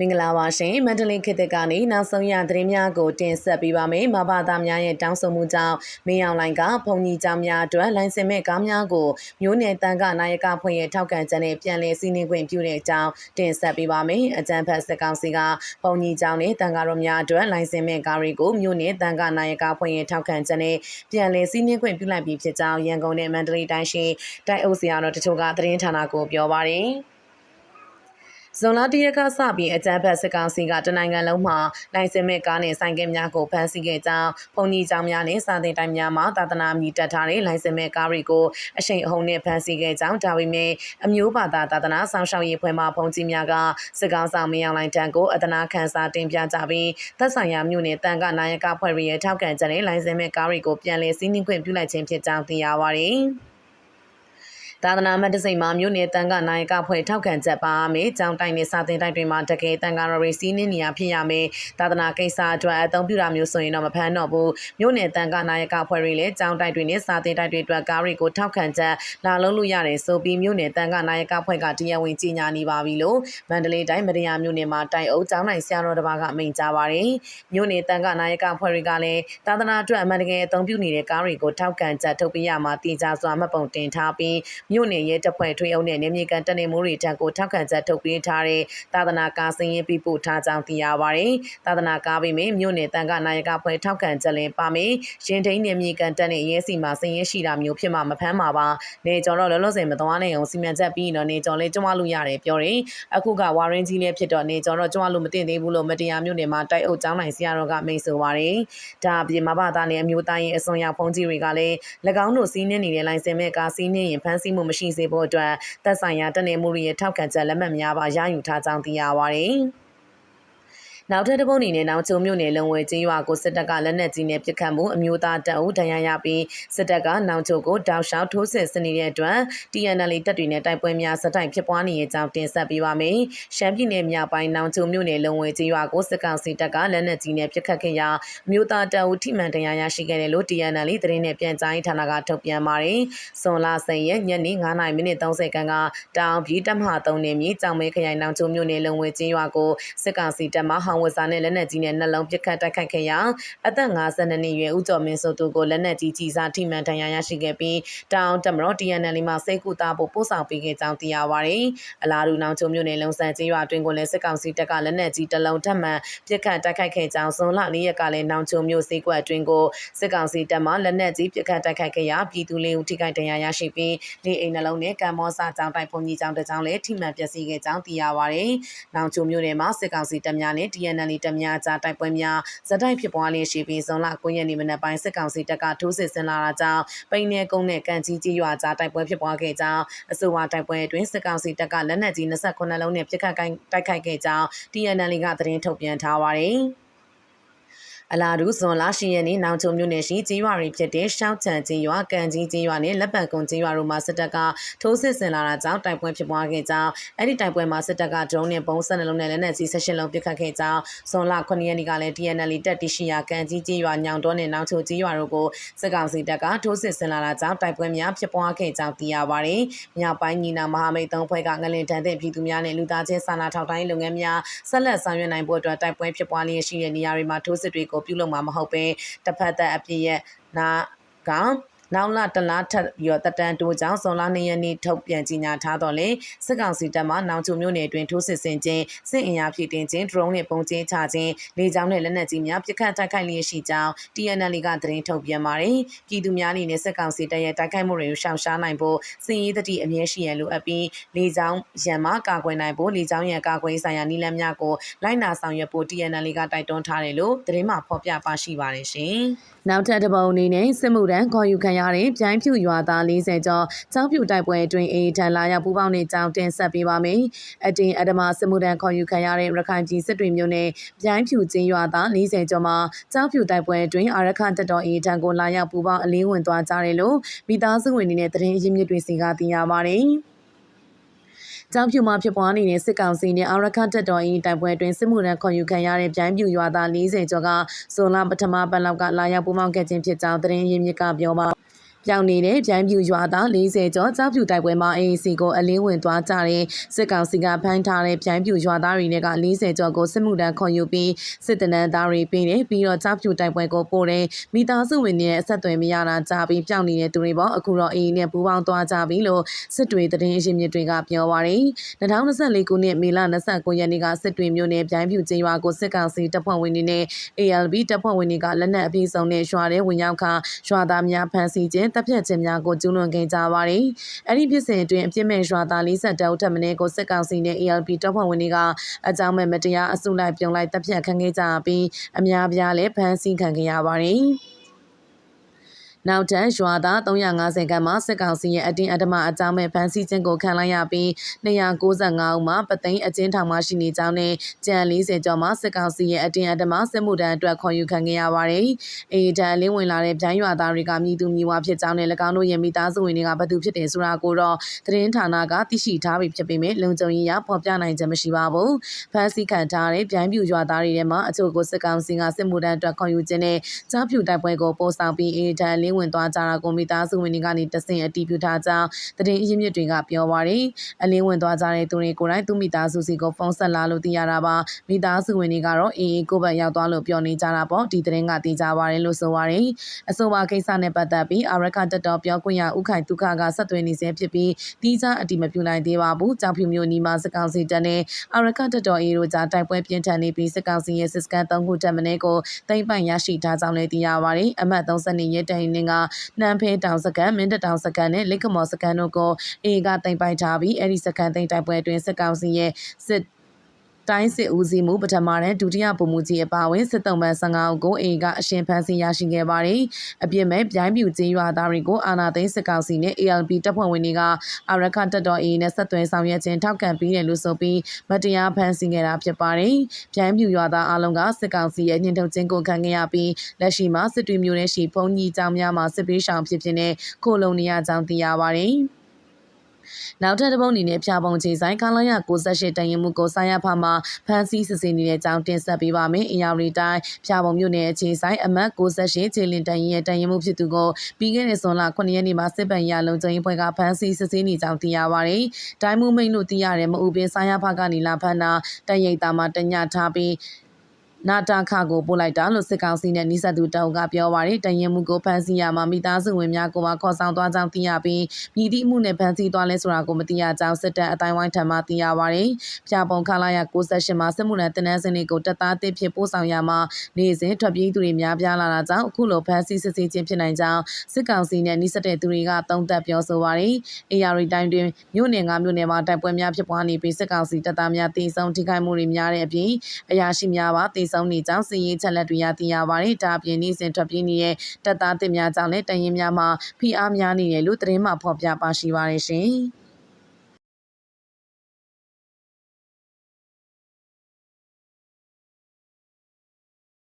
မင်္ဂလာပါရှင်မန္တလေးခေတ်သစ်ကနေနောက်ဆုံးရသတင်းများကိုတင်ဆက်ပေးပါမယ်မဘာသာများရဲ့တောင်းဆိုမှုကြောင့်မင်းအောင်လိုင်ကဘုံကြီးကျောင်းများအတွက်လိုင်စင်မဲ့ကားများကိုမျိုးနယ်တန်ကနာယကဖွဲ့ရဲ့ထောက်ခံချက်နဲ့ပြန်လည်စီးနင်းခွင့်ပြုတဲ့အကြောင်းတင်ဆက်ပေးပါမယ်အကြံဖတ်စစ်ကောင်စီကဘုံကြီးကျောင်းနဲ့တန်ကားတော်များအတွက်လိုင်စင်မဲ့ကားတွေကိုမျိုးနယ်တန်ကနာယကဖွဲ့ရဲ့ထောက်ခံချက်နဲ့ပြန်လည်စီးနင်းခွင့်ပြုလိုက်ပြီးဖြစ်ကြောင်းရန်ကုန်နဲ့မန္တလေးတိုင်းရှိတိုက်အုပ်ဆရာတော်တချို့ကသတင်းဌာနကိုပြောပါတယ် ဇွန်လတရက်ကစပြီးအကြမ်းဖက်စစ်ကောင်စီကတနိုင်ငံလုံးမှာနိုင်စင်မဲ့ကားနဲ့ဆိုင်ကယ်များကိုဖမ်းဆီးခဲ့ကြောင်းဘုံကြီးကျောင်းများနဲ့စာသင်တိုင်များမှာသာသနာမြည်တက်ထားတဲ့နိုင်စင်မဲ့ကားတွေကိုအရှိန်အဟုန်နဲ့ဖမ်းဆီးခဲ့ကြောင်းဒါပေမဲ့အမျိုးဘာသာသာသနာဆောင်ရှောက်ရေးဖွဲ့မှဘုံကြီးများကစစ်ကောင်ဆောင်မင်းအောင်လိုင်တန်ကိုအတနာခန်းစာတင်ပြကြပြီးသက်ဆိုင်ရာမြို့နယ်တန်ကနာယကဖွဲ့ရဲ့ထောက်ခံချက်နဲ့နိုင်စင်မဲ့ကားတွေကိုပြန်လည်စီးနင်းခွင့်ပြုလိုက်ခြင်းဖြစ်ကြောင်းသိရပါတယ်။ သာသနာမတ်တစိမ်မှာမြို့နယ်တန်ကနိုင်ကဖွဲ့ထောက်ခံချက်ပါမယ်။ကြောင်းတိုင်နဲ့စာတင်တိုက်တွေမှာတကယ်တန်ကရရီစီးနင်းနေရဖြစ်ရမယ်။သာသနာကိစ္စအတွက်အသုံးပြုတာမျိုးဆိုရင်တော့မဖမ်းတော့ဘူး။မြို့နယ်တန်ကနိုင်ကဖွဲ့တွေလည်းကြောင်းတိုက်တွေနဲ့စာတင်တိုက်တွေအတွက်ကားတွေကိုထောက်ခံချက်လာလုံးလို့ရတယ်ဆိုပြီးမြို့နယ်တန်ကနိုင်ကဖွဲ့ကတရားဝင်ကြီးညာနေပါပြီလို့မန္တလေးတိုင်းမရယာမြို့နယ်မှာတိုင်အုပ်ကြောင်းနိုင်ဆရာတော်တစ်ပါးကမိန့်ကြားပါတယ်။မြို့နယ်တန်ကနိုင်ကဖွဲ့တွေကလည်းသာသနာအတွက်အမှန်တကယ်အသုံးပြုနေတဲ့ကားတွေကိုထောက်ခံချက်ထုတ်ပြရမှာတည်ကြစွာမှတ်ပုံတင်ထားပြီးမြို့နယ်ရဲတပ်ဖွဲ့ထွေးအောင်နဲ့နေမြေကန်တနေမိုးတွေထံကိုထောက်ခံချက်ထုတ်ပေးထားတဲ့သာသနာကားစင်းရင်ပြပို့ထားကြောင်းသိရပါတယ်။သာသနာကားပေမဲ့မြို့နယ်တန်ကနာယကဖွဲ့ထောက်ခံချက်လင်ပါမယ်။ရင်ထိန်နေမြေကန်တက်နဲ့ရဲစီမှာစင်းရင်ရှိတာမျိုးဖြစ်မှမဖမ်းပါပါ။နေကျော်တော့လောလောဆယ်မသွားနိုင်အောင်စီမံချက်ပြီးတော့နေကျော်လေးကျွမ်းလို့ရတယ်ပြောတယ်။အခုကဝါရင်ကြီးလေးဖြစ်တော့နေကျော်တော့ကျွမ်းလို့မတင်သေးဘူးလို့မတရားမြို့နယ်မှာတိုက်အုပ်ကျောင်းနိုင်ဆရာတော်ကမိန့်ဆိုပါတယ်။ဒါအပြင်မဘာသားနဲ့အမျိုးသားရင်အစွန်ရောက်ဖုန်ကြီးတွေကလည်း၎င်းတို့စီးနှင်းနေတဲ့လိုင်စင်မဲ့ကားစီးနှင်းရင်ဖမ်းဆီးမှုမရှိစေဖို့အတွက်သက်ဆိုင်ရာတနေမှုရဲ့ထောက်ခံချက်လက်မှတ်များပါရယူထားကြောင်းသိရပါတယ်။ နောက်ထပ်တစ်ပုတ်အနေနဲ့နောက်ချုံမြို့နယ်လုံဝဲကျေးရွာကိုစစ်တပ်ကလက်နက်ကြီးနဲ့ပစ်ခတ်မှုအမျိုးသားတပ်ဦးဒဏ်ရာရပြီးစစ်တပ်ကနောက်ချုံကိုတောက်လျှောက်ထိုးစစ်ဆင်နေတဲ့အတွက် TNL တပ်တွေနဲ့တိုက်ပွဲများစတိုက်ဖြစ်ပွားနေတဲ့အကြောင်းတင်ဆက်ပေးပါမယ်။ရှမ်းပြည်နယ်မြောက်ပိုင်းနောက်ချုံမြို့နယ်လုံဝဲကျေးရွာကိုစစ်ကောင်စီတပ်ကလက်နက်ကြီးနဲ့ပစ်ခတ်ခဲ့ရာအမျိုးသားတပ်ဦးထိမှန်ဒဏ်ရာရရှိခဲ့တယ်လို့ TNL သတင်းနဲ့ပြန်ကြားရေးဌာနကထုတ်ပြန်ပါတယ်။စွန်လာစိန်ရဲ့ညနေ9:30မိနစ်30ခန်းကတောင်ပြည်တပ်မဟာ3နေမြေကြောင်မဲခရိုင်နောက်ချုံမြို့နယ်လုံဝဲကျေးရွာကိုစစ်ကောင်စီတပ်မှဟောင်ဝစာနဲ့လက်နက်ကြီးနဲ့နှလုံးပစ်ခတ်တိုက်ခိုက်ခဲ့ရာအသက်52နှစ်အရွယ်ဦးကျော်မင်းစိုးသူကိုလက်နက်ကြီးကြီးစားထိမှန်ဒဏ်ရာရရှိခဲ့ပြီးတောင်တမတော် TNL မှာစိတ်ကူတာဖို့ပို့ဆောင်ပေးခဲ့ကြောင်းသိရပါတယ်။အလားတူနောင်ချုံမြို့နယ်လုံဆန်ကျေးရွာတွင်ကိုလည်းစစ်ကောင်စီတပ်ကလက်နက်ကြီးတစ်လုံးထပ်မံပစ်ခတ်တိုက်ခိုက်ခဲ့ကြောင်းဇွန်လ၄ရက်ကလည်းနောင်ချုံမြို့စေကွက်အတွင်းကိုစစ်ကောင်စီတပ်မှလက်နက်ကြီးပစ်ခတ်တိုက်ခိုက်ခဲ့ရာပြည်သူလေးဦးထိခိုက်ဒဏ်ရာရရှိပြီးနေအိမ်နှလုံးနဲ့ကံမောစာကြောင်းတိုက်ဖုန်ကြီးကြောင်းတစ်ကြောင်းလည်းထိမှန်ပျက်စီးခဲ့ကြောင်းသိရပါတယ်။နောင်ချုံမြို့နယ်မှာစစ်ကောင်စီတပ်များနဲ့ TNL တပ်များကြားတိုက်ပွဲများဇက်တိုက်ဖြစ်ပွားလျက်ရှိပြီးဇွန်လ9ရက်နေ့မနက်ပိုင်းစစ်ကောင်စီတပ်ကထိုးစစ်ဆင်လာတာကြောင့်ပိန်းနေကုန်းနဲ့ကန်ကြီးကြီးရွာကြားတိုက်ပွဲဖြစ်ပွားခဲ့ကြောင်းအဆိုပါတိုက်ပွဲအတွင်းစစ်ကောင်စီတပ်ကလက်နက်ကြီး28လုံးနဲ့ပစ်ခတ်တိုက်ခိုက်ခဲ့ကြောင်း TNL ကသတင်းထုတ်ပြန်ထားပါတယ်။ အလာဒူဇွန်လရှိရက်နေ့နောင်ချုံမြို့နယ်ရှိကျေးရွာတွေဖြစ်တဲ့ရှောက်ချန်ကျေးရွာကန်ကြီးကျေးရွာနဲ့လက်ပံကုန်းကျေးရွာတို့မှာစစ်တပ်ကထိုးစစ်ဆင်လာတာကြောင့်တိုက်ပွဲဖြစ်ပွားခဲ့ကြောင်းအဲ့ဒီတိုက်ပွဲမှာစစ်တပ်ကဒရုန်းနဲ့ပုံစံနှလုံးနဲ့လက်နက်ကြီး16လုံးပစ်ခတ်ခဲ့ကြောင်းဇွန်လ9ရက်နေ့ကလည်း TNL တပ်တီရှိယာကန်ကြီးကျေးရွာညောင်တော်နဲ့နောင်ချုံကျေးရွာတို့ကိုစစ်ကောင်စီတပ်ကထိုးစစ်ဆင်လာတာကြောင့်တိုက်ပွဲများဖြစ်ပွားခဲ့ကြောင်းသိရပါတယ်။မြောက်ပိုင်းညီနာမဟာမိတ်သုံးဖွဲ့ကငလင်တန်တဲ့ပြည်သူများနဲ့လူသားချင်းစာနာထောက်တိုင်းလုပ်ငန်းများဆက်လက်ဆောင်ရွက်နိုင်ဖို့အတွက်တိုက်ပွဲဖြစ်ပွားလျက်ရှိတဲ့နေရာတွေမှာထိုးစစ်တွေကိုပြုလုပ်မှာမဟုတ်ဘဲတစ်ဖက်သက်အပြည့်ရဲ့နာက နောက်လတလားထပ်ပြီးတော့တတန်တိုးကြောင့်ဇွန်လ2ရက်နေ့ထုတ်ပြန်ကြေညာထားတော့လေစစ်ကောင်စီတပ်မှနောင်ချုံမြို့နယ်အတွင်းထိုးစစ်ဆင်ခြင်းစစ်အင်အားဖြည့်တင်ခြင်း drone နဲ့ပုံကျင်းချခြင်းလေကြောင်းနဲ့လက်နက်ကြီးများပစ်ခတ်တိုက်ခိုက်လျက်ရှိကြောင်း TNL ကသတင်းထုတ်ပြန်ပါတယ်ပြည်သူများအနေနဲ့စစ်ကောင်စီတပ်ရဲ့တိုက်ခိုက်မှုတွေကိုရှောင်ရှားနိုင်ဖို့စစ်ရေးတတိအမြဲရှိရန်လိုအပ်ပြီးလေကြောင်းရန်မှကာကွယ်နိုင်ဖို့လေကြောင်းရန်ကာကွယ်ဆိုင်ရာနည်းလမ်းများကိုလိုက်နာဆောင်ရွက်ဖို့ TNL ကတိုက်တွန်းထားတယ်လို့သတင်းမှဖော်ပြပါရှိပါတယ်ရှင် နောက်ထပ်တစ်ပုံအနေနဲ့စစ်မှုထမ်းခေါ်ယူခံရတဲ့ပြိုင်းဖြူရွာသား40ကျော်ကျောင်းဖြူတိုက်ပွဲအတွင်းအေးထန်လာရောက်ပူးပေါင်းနေကြောင်းတင်ဆက်ပေးပါမယ်။အတင်အဒမစစ်မှုထမ်းခေါ်ယူခံရတဲ့ရခိုင်ပြည်စစ်တွေမျိုးနဲ့ပြိုင်းဖြူချင်းရွာသား40ကျော်မှာကျောင်းဖြူတိုက်ပွဲအတွင်းအာရခတက်တော်အေးထန်ကိုလာရောက်ပူးပေါင်းအလေးဝင်သွားကြတယ်လို့မိသားစုဝင်တွေနဲ့သတင်းရင်းမြစ်တွေစီကသိရပါတယ်။ ကျောင်းဖြူမှာဖြစ်ပွားနေတဲ့စစ်ကောင်စီနဲ့အာရခတက်တော်၏တိုက်ပွဲအတွင်းစစ်မှုထမ်းခေါ်ယူခံရတဲ့ပြိုင်းပြူရွာသား40ကျော်ကဇွန်လပထမပတ်လောက်ကလာရောက်ပူးပေါင်းခဲ့ခြင်းဖြစ်ကြောင်းသတင်းရင်းမြစ်ကပြောပါ ပြောင်းနေတဲ့ဗျိုင်းပြူရွာသား40ကျော်ကြောက်ဖြူတိုက်ပွဲမှာ AAC ကိုအလင်းဝင်သွားကြတဲ့စစ်ကောင်စီကဖမ်းထားတဲ့ဗျိုင်းပြူရွာသားတွေနဲ့က40ကျော်ကိုစစ်မှုထမ်းခေါ်ယူပြီးစစ်တနန်းသားတွေပေးတယ်ပြီးတော့ကြောက်ဖြူတိုက်ပွဲကိုပို့တယ်မိသားစုဝင်တွေနဲ့အဆက်အသွယ်မရတာကြားပြီးပြောင်းနေတဲ့သူတွေပေါ့အခုတော့ AA နဲ့ပူးပေါင်းသွားကြပြီလို့စစ်တွေသတင်းအရင်းမြစ်တွေကပြောပါရယ်2024ခုနှစ်မေလ29ရက်နေ့ကစစ်တွေမြို့နယ်ဗျိုင်းပြူကျေးရွာကိုစစ်ကောင်စီတပ်ဖွဲ့ဝင်တွေနဲ့ ALB တပ်ဖွဲ့ဝင်တွေကလက်နက်အပြည့်စုံနဲ့ရွာထဲဝင်ရောက်ခါရွာသားများဖမ်းဆီးခြင်းတပ်ဖြတ်ခြင်းများကိုကျူးလွန်ခဲ့ကြပါတယ်။အဲ့ဒီဖြစ်စဉ်အတွင်းအပြစ်မဲ့ရွာသား40တောက်ထပ်မင်းကိုစစ်ကောင်စီနဲ့ ALP တပ်ဖွဲ့ဝင်တွေကအကြောင်းမဲ့မတရားအစုလိုက်ပြုံလိုက်တပ်ဖြတ်ခံခဲ့ကြပြီးအများပြားလည်းဖမ်းဆီးခံခဲ့ရပါတယ်။ နောက်ထပ်ရွာသား350ခန့်မှစစ်ကောင်စီရဲ့အတင်းအဓမ္မအကြောင်းမဲ့ဖမ်းဆီးခြင်းကိုခံလိုက်ရပြီး295ဦးမှပသိန်းအကျဉ်းထောင်မှရှိနေကြောင်းနဲ့ကြံ40ကျော်မှစစ်ကောင်စီရဲ့အတင်းအဓမ္မစစ်မှုထမ်းအတွက်ခေါ်ယူခံခဲ့ရပါတယ်။အေဒန်လင်းဝင်လာတဲ့ဗျိုင်းရွာသားတွေကမြည်သူမြည်ဝါဖြစ်ကြောင်းနဲ့၎င်းတို့ရဲ့မိသားစုဝင်တွေကဘသူဖြစ်တယ်ဆိုတာကိုတော့သတင်းဌာနကသိရှိထားပြီးဖြစ်ပေမဲ့လုံခြုံရေးရဖော်ပြနိုင်ခြင်းမရှိပါဘူး။ဖမ်းဆီးခံထားတဲ့ဗျိုင်းပြူရွာသားတွေထဲမှာအချို့ကိုစစ်ကောင်စီကစစ်မှုထမ်းအတွက်ခေါ်ယူခြင်းနဲ့ကြားဖြူတိုက်ပွဲကိုပို့ဆောင်ပြီးအေဒန်လင်းဝင်သွားကြတာကိုမိသားစုဝင်တွေကနေတဆင့်အတည်ပြုထားကြောင်းသတင်းအရင်းမြစ်တွေကပြောပါရယ်အလင်းဝင်သွားကြတဲ့သူတွေကိုယ်တိုင်သူမိသားစုစီကိုဖုန်းဆက်လာလို့သိရတာပါမိသားစုဝင်တွေကတော့အေးအေးကိုဘက်ရောက်သွားလို့ပြောနေကြတာပေါ့ဒီသတင်းကသိကြပါရယ်လို့ဆိုပါရယ်အဆိုပါကိစ္စနဲ့ပတ်သက်ပြီးအာရကတက်တော်ပြောခွင့်ရဥခိုင်ဒုက္ခကဆက်သွယ်နေစေဖြစ်ပြီးတီးခြားအတည်မပြုနိုင်သေးပါဘူးကြောင်ဖြူမျိုးနီမာစကောင်စီတပ်နဲ့အာရကတက်တော်အေးတို့ကြားတိုက်ပွဲပြင်းထန်နေပြီးစကောင်စီရဲ့စစ်စကန်၃ခုတက်မင်းကိုတိမ့်ပိုင်ရရှိထားကြောင်းလည်းသိရပါရယ်အမှတ်32ရဲတိုင်နှင်းကနှမ်းဖဲတောင်စကန်မင်းတတောင်စကန်နဲ့လိကမော်စကန်တို့ကိုအေကတင်ပိုက်ထားပြီးအဲ့ဒီစကန်သိမ်းတိုက်ပွဲအတွင်းစစ်ကောင်စီရဲ့စစ် တိုင်းစစ်ဦးစီးမှုပထမနဲ့ဒုတိယပုံမှုကြီးအပါအဝင်စစ်တုံးပန်း15ဦးကိုအေကအရှင်ဖမ်းဆီးရရှိခဲ့ပါတယ်။အပြစ်မဲ့ပြိုင်းပြူကျေးရွာသားတွေကိုအာနာသိန်းစစ်ကောင်စီနဲ့ ALP တပ်ဖွဲ့ဝင်တွေကအာရခတပ်တော်အေနဲ့ဆက်သွယ်ဆောင်ရွက်ခြင်းထောက်ခံပြီးတယ်လို့ဆိုပြီးမတရားဖမ်းဆီးခဲ့တာဖြစ်ပါတယ်။ပြိုင်းပြူရွာသားအလုံးကစစ်ကောင်စီရဲ့ညှဉ်းထုတ်ခြင်းကိုခံခဲ့ရပြီးလက်ရှိမှာစစ်တွေမျိုးနဲ့ရှိဖုန်ကြီးကျောင်းများမှာစစ်ပေးရှောင်ဖြစ်ဖြစ်နဲ့ခိုလုံနေရကြောင်းသိရပါတယ်။ နောက်ထပ်တစ်ပုံအနေနဲ့ဖြာပုံခြေဆိုင်ကာလာရ68တန်ရင်မှုကိုဆိုင်ရဖမှာဖန်စီစစ်စင်နေတဲ့အကြောင်းတင်ဆက်ပေးပါမယ်။အင်ယာရီတိုင်းဖြာပုံမြို့နယ်အခြေဆိုင်အမတ်68ခြေလင်တန်ရင်ရဲ့တန်ရင်မှုဖြစ်သူကိုပြီးခဲ့တဲ့ဇွန်လ9ရက်နေ့မှာစစ်ပန်ရလုံခြုံရေးဖွဲ့ကဖန်စီစစ်စင်နေကြောင်းသိရပါဗျ။တိုင်းမှုမိတ်လို့သိရတယ်မအူပင်ဆိုင်ရဖကနေလာဖန်တာတန်ရိပ်သားမှာတညထားပြီး နာတာခကိုပို့လိုက်တာလို့စစ်ကောင်စီနဲ့နှိစက်သူတောင်ကပြောပါရယ်တရင်မှုကိုဖမ်းဆီးရမှာမိသားစုဝင်များကိုပါခေါ်ဆောင်သွားကြောင်းသိရပြီးမြည်သည့်မှုနဲ့ဖမ်းဆီးသွားလဲဆိုတာကိုမသိရကြောင်းစစ်တပ်အတိုင်းဝိုင်းထံမှသိရပါရယ်။ပြပုံခလာရ68မှာစစ်မှုနဲ့တင်နန်းစင်တွေကိုတပ်သားတစ်ဖြစ်ပို့ဆောင်ရမှာနေစဉ်ထွက်ပြေးသူတွေများပြားလာတာကြောင့်အခုလိုဖမ်းဆီးစစ်ဆေးခြင်းဖြစ်နိုင်ကြောင်းစစ်ကောင်စီနဲ့နှိစက်တဲ့သူတွေကသုံးသပ်ပြောဆိုပါရယ်။ AR တိုင်းတွင်မြို့နယ်ကမြို့နယ်မှာတိုက်ပွဲများဖြစ်ပွားနေပြီးစစ်ကောင်စီတပ်သားများတေဆုံးထိခိုက်မှုတွေများတဲ့အပြင်အရာရှိများပါတေဆုံးနေကြောင်းစီရေးချက်လက်တွေရသိရပါတယ်။ဒါအပြင်နေ့စဉ်ထွက်ပြေးနေတဲ့တပ်သားတင်များကြောင့်လည်းတရင်များမှာဖိအားများနေတယ်လို့သတင်းမှဖော်ပြပါရှိပါတယ်ရှင်။